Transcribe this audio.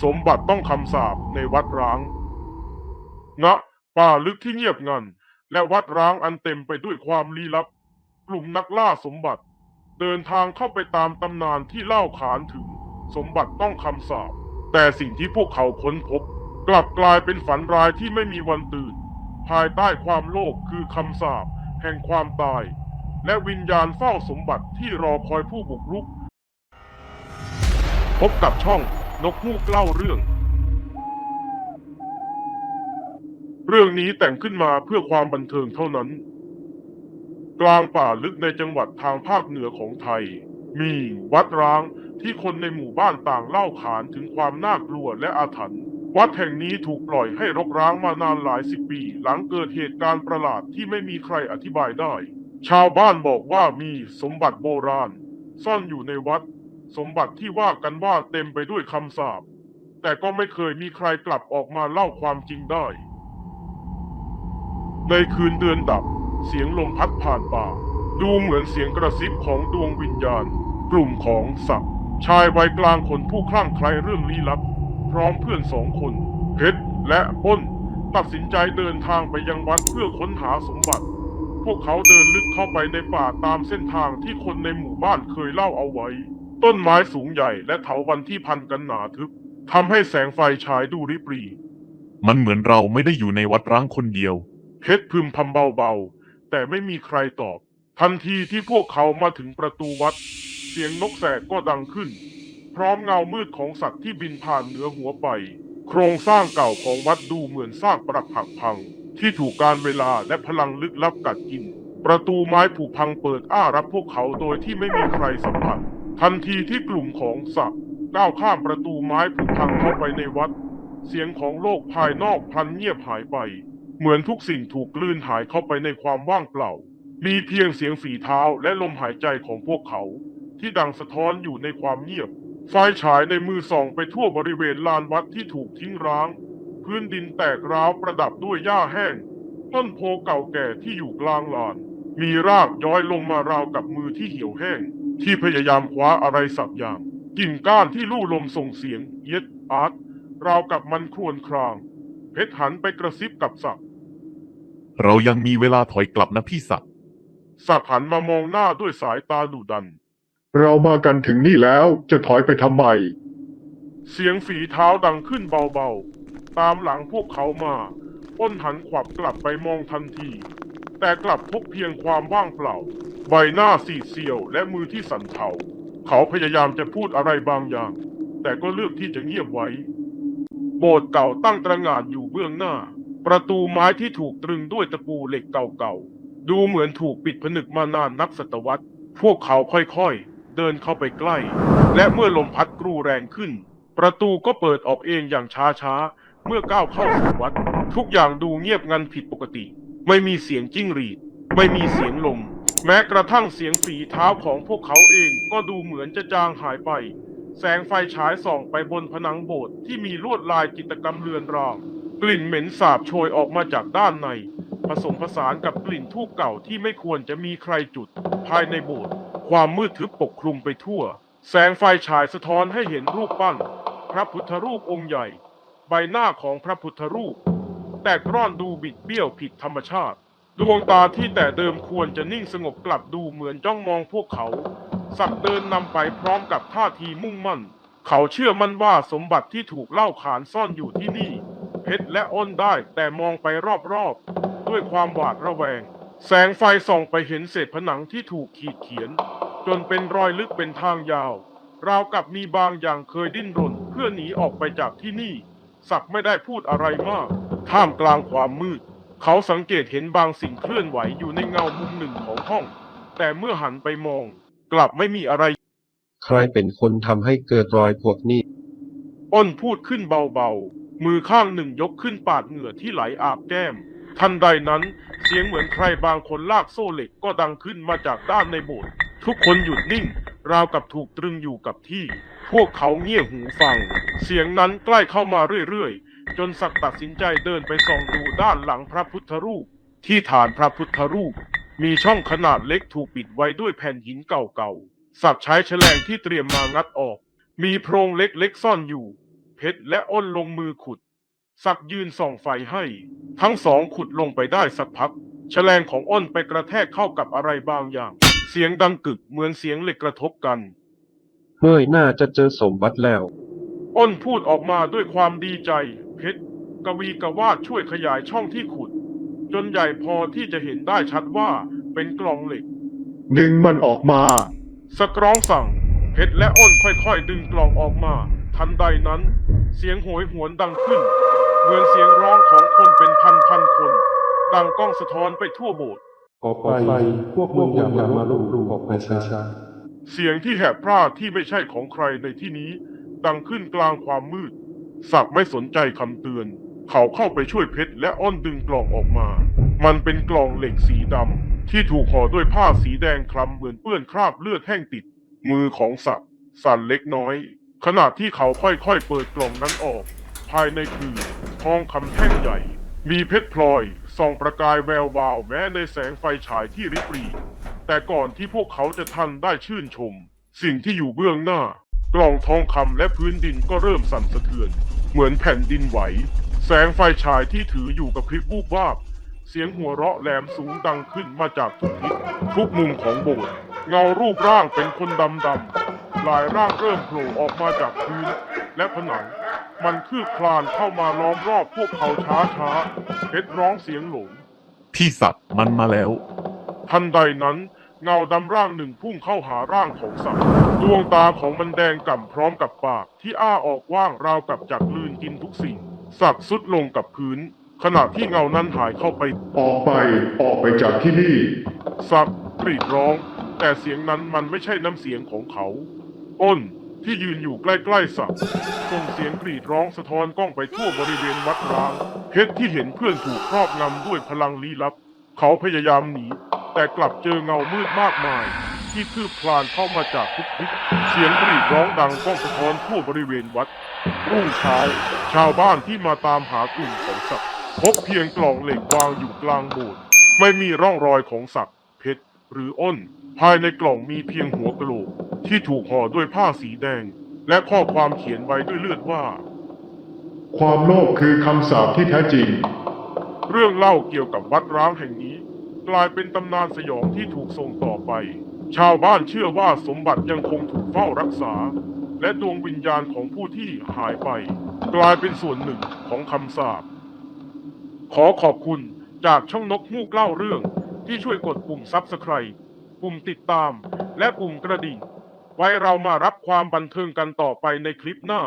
สมบัติต้องคำสาปในวัดร้างณป่าลึกที่เงียบงัน และวัดร้างอันเต็มไปด้วยความลี้ลับ กลุ่มนักล่าสมบัติ เดินทางเข้าไปตามตำนานที่เล่าขานถึง สมบัติต้องคำสาปแต่สิ่งที่พวกเขาค้นพบ กลับกลายเป็นฝันร้ายที่ไม่มีวันตื่น ภายใต้ความโลภคือคำสาปแห่งความตาย และวิญญาณเฝ้าสมบัติที่รอคอยผู้บุกรุก พบกับช่อง นกฮูกเล่าเรื่อง เรื่องนี้แต่งขึ้นมาเพื่อความบันเทิงเท่านั้น กลางป่าลึกในจังหวัดทางภาคเหนือของไทย มีวัดร้างที่คนในหมู่บ้านต่างเล่าขานถึงความน่ากลัวและอาถรรพ์วัดแห่งนี้ถูกปล่อยให้รกร้างมานานหลายสิบปี หลังเกิดเหตุการณ์ประหลาดที่ไม่มีใครอธิบายได้ ชาวบ้านบอกว่ามีสมบัติโบราณ ซ่อนอยู่ในวัด สมบัติที่ว่ากันว่าเต็มไปด้วยคำสาปแต่ก็ไม่เคยมีใครกลับออกมาเล่าความจริงได้ ในคืนเดือนดับ เสียงลมพัดผ่านป่า ดูเหมือนเสียงกระซิบของดวงวิญญาณ กลุ่มของสักดิ์ชายวัยกลางคนผู้คลั่งไคล้เรื่องลี้ลับ พร้อมเพื่อนสองคนเพชรและอ้น ตัดสินใจเดินทางไปยังวัดเพื่อค้นหาสมบัติ พวกเขาเดินลึกเข้าไปในป่าตามเส้นทางที่คนในหมู่บ้านเคยเล่าเอาไว้ ต้นไม้สูงใหญ่และเถาวันที่พันกันหนาทึบทำให้แสงไฟฉายดูริบหรีมันเหมือนเราไม่ได้อยู่ในวัดร้างคนเดียว เพชรพึมพำเบาๆ แต่ไม่มีใครตอบ ทันทีที่พวกเขามาถึงประตูวัด เสียงนกแสกก็ดังขึ้น พร้อมเงามืดของสัตว์ที่บินผ่านเหนือหัวไป โครงสร้างเก่าของวัดดูเหมือนซากปรักหักพัง ที่ถูกการเวลาและพลังลึกลับกัดกิน ประตูไม้ผุพังเปิดอ้ารับพวกเขาโดยที่ไม่มีใครสัมผัส ทันทีที่กลุ่มของสัตว์ก้าวข้ามประตูไม้ผุพังเข้าไปในวัด เสียงของโลกภายนอกพันเงียบหายไป เหมือนทุกสิ่งถูกกลืนหายเข้าไปในความว่างเปล่า มีเพียงเสียงฝีเท้าและลมหายใจของพวกเขา ที่ดังสะท้อนอยู่ในความเงียบไฟฉายในมือส่องไปทั่วบริเวณลานวัดที่ถูกทิ้งร้าง พื้นดินแตกร้าวประดับด้วยหญ้าแห้ง ต้นโพเก่าแก่ที่อยู่กลางลาน มีรากย้อยลงมาราวกับมือที่เหี่ยวแห้ง ที่พยายามคว้าอะไรสักอย่าง กิ่งก้านที่ลู่ลมส่งเสียง เย็ดอาร์ตราวกับมันครวญคราง เพชรหันไปกระซิบกับศักดิ์เรายังมีเวลาถอยกลับนะพี่ศักดิ์ศักดิ์หันมามองหน้าด้วยสายตาดุดัน เรามากันถึงนี่แล้วจะถอยไปทำไม เสียงฝีเท้าดังขึ้นเบาๆ ตามหลังพวกเขามาอ้นหันขวับกลับไปมองทันที แต่กลับพบเพียงความว่างเปล่า ใบหน้าสีดเซียวและมือที่สั่นเทาเขาพยายามจะพูดอะไรบางอย่าง แต่ก็เลือกที่จะเงียบไว้ โบสถ์เก่าตั้งตระหง่านอยู่เบื้องหน้า ประตูไม้ที่ถูกตรึงด้วยตะปูเหล็กเก่าๆ ดูเหมือนถูกปิดผนึกมานานนับศตวรรษ พวกเขาค่อยๆ เดินเข้าไปใกล้ และเมื่อลมพัดกรูแรงขึ้น ประตูก็เปิดออกเองอย่างช้าๆ เมื่อก้าวเข้าสู่วัด ทุกอย่างดูเงียบงันผิดปกติ ไม่มีเสียงจิ้งหรีด ไม่มีเสียงลม แม้กระทั่งเสียงฝีเท้าของพวกเขาเองก็ดูเหมือนจะจางหายไป แสงไฟฉายส่องไปบนผนังโบสถ์ที่มีลวดลายจิตรกรรมเรือนรางกลิ่นเหม็นสาบโชยออกมาจากด้านใน ผสมผสานกับกลิ่นทูบเก่าที่ไม่ควรจะมีใครจุด ภายในโบสถ์ความมืดทึบปกคลุมไปทั่ว แสงไฟฉายสะท้อนให้เห็นรูปปั้น พระพุทธรูปองค์ใหญ่ ใบหน้าของพระพุทธรูป แต่กร่อนดูบิดเบี้ยวผิดธรรมชาติ ดวงตาที่แต่เดิมควรจะนิ่งสงบกลับดูเหมือนจ้องมองพวกเขา สักเดินนำไปพร้อมกับท่าทีมุ่งมั่น เขาเชื่อมั่นว่าสมบัติที่ถูกเล่าขานซ่อนอยู่ที่นี่ เพชรและอ้นได้แต่มองไปรอบๆ ด้วยความหวาดระแวง แสงไฟส่องไปเห็นเศษผนังที่ถูกขีดเขียน จนเป็นรอยลึกเป็นทางยาว ราวกับมีบางอย่างเคยดิ้นรนเพื่อหนีออกไปจากที่นี่ศักไม่ได้พูดอะไรมาก ท่ามกลางความมืด เขาสังเกตเห็นบางสิ่งเคลื่อนไหวอยู่ในเงามุมหนึ่งของห้อง แต่เมื่อหันไปมอง กลับไม่มีอะไร ใครเป็นคนทำให้เกิดรอยพวกนี้ อ้นพูดขึ้นเบาๆ มือข้างหนึ่งยกขึ้นปาดเหงื่อที่ไหลอาบแก้ม ทันใดนั้นเสียงเหมือนใครบางคนลากโซ่เหล็กก็ดังขึ้นมาจากด้านในโบสถ์ทุกคนหยุดนิ่ง ราวกับถูกตรึงอยู่กับที่ พวกเขาเงี่ยหูฟัง เสียงนั้นใกล้เข้ามาเรื่อยๆ จนศักดิ์ตัดสินใจเดินไปส่องดูด้านหลังพระพุทธรูป ที่ฐานพระพุทธรูป มีช่องขนาดเล็กถูกปิดไว้ด้วยแผ่นหินเก่าๆศักดิ์ใช้แฉลงที่เตรียมมางัดออก มีโพรงเล็กๆซ่อนอยู่เพเพชรและอ้นลงมือขุด สักยืนส่องไฟให้ ทั้งสองขุดลงไปได้สักพักแฉลงของอ้นไปกระแทกเข้ากับอะไรบางอย่าง เสียงดังกึกเหมือนเสียงเหล็กกระทบกันเฮ้ยน่าจะเจอสมบัติแล้ว อ้นพูดออกมาด้วยความดีใจ เพชรกวีกวาดช่วยขยายช่องที่ขุด จนใหญ่พอที่จะเห็นได้ชัดว่าเป็นกล่องเหล็ก ดึงมันออกมา สกร้องสั่ง เพชรและอ้นค่อยๆ ดึงกล่องออกมา ทันใดนั้น เสียงโหยหวนดังขึ้น เหมือนเสียงร้องของคนเป็นพันๆคน ดังก้องสะท้อนไปทั่วโบสถ์ออกไปพวกมึงอย่ามาลบหลู่ออกไปช้าเสียงที่แหบพร่าที่ไม่ใช่ของใครในที่นี้ ดังขึ้นกลางความมืด ศักไม่สนใจคำเตือน เขาเข้าไปช่วยเพชรและอ้อนดึงกล่องออกมา มันเป็นกล่องเหล็กสีดำที่ถูกห่อด้วยผ้าสีแดงคล้ำเหมือนเปื้อนคราบเลือดแห้งติด มือของศักสั่นเล็กน้อย ขณะที่เขาค่อยๆเปิดกล่องนั้นออก ภายในคือทองคำแท่งใหญ่ มีเพชรพลอยส่องประกายแวววาวแม้ในแสงไฟฉายที่ริบหรี่แต่ก่อนที่พวกเขาจะทันได้ชื่นชม สิ่งที่อยู่เบื้องหน้า กล่องทองคำและพื้นดินก็เริ่มสั่นสะเทือน เหมือนแผ่นดินไหว แสงไฟฉายที่ถืออยู่กับพริบวูบวาบ เสียงหัวเราะแหลมสูงดังขึ้นมาจากทุกทิศทุกมุมของโบสถ์เงารูปร่างเป็นคนดำดำๆหลายร่างเริ่มโผล่ออกมาจากพื้นและผนัง มันคืบคลานเข้ามาล้อมรอบพวกเขาช้าช้าๆเพชรร้องเสียงหลงพี่ศักดิ์มันมาแล้ว ทันใดนั้น เงาดำร่างหนึ่งพุ่งเข้าหาร่างของสัตว์ดวงตาของมันแดงก่ำพร้อมกับปาก ที่อ้าออกกว้างราวกับจักลืนกินทุกสิ่ง สักสุดลงกับพื้น ขณะที่เงานั้นหายเข้าไป ออกไป ออกไปจากที่นี่ สักกรีดร้อง แต่เสียงนั้นมันไม่ใช่น้ำเสียงของเขา อ้นที่ยืนอยู่ใกล้ๆสักส่งเสียงกรีดร้องสะท้อนกล้องไปทั่วบริเวณวัดร้างเพชรที่เห็นเพื่อนถูกครอบงำด้วยพลังลี้ลับ เขาพยายามหนี แต่กลับเจอเงามืดมากมาย ที่คืบคลานเข้ามาจากทุกทิศเสียงกรีดร้องดังก้องสะท้อนทั่วบริเวณวัด รุ่งเช้า ชาวบ้านที่มาตามหากลุ่มของศักดิ์พบเพียงกล่องเหล็กวางอยู่กลางโบสถ์ไม่มีร่องรอยของศักดิ์เพชรหรืออ้น ภายในกล่องมีเพียงหัวกะโหลก ที่ถูกห่อด้วยผ้าสีแดง และข้อความเขียนไว้ด้วยเลือดว่า ความโลภคือคำสาปที่แท้จริง เรื่องเล่าเกี่ยวกับวัดร้างแห่งนี้ กลายเป็นตำนานสยองที่ถูกส่งต่อไป ชาวบ้านเชื่อว่าสมบัติยังคงถูกเฝ้ารักษา และดวงวิญญาณของผู้ที่หายไป กลายเป็นส่วนหนึ่งของคำสาปขอขอบคุณจากช่องนกมูกเล่าเรื่องที่ช่วยกดปุ่มซับสไคร b ์ปุ่มติดตาม และปุ่มกระดิ่ง ไว้เรามารับความบันเทิงกันต่อไปในคลิปหน้า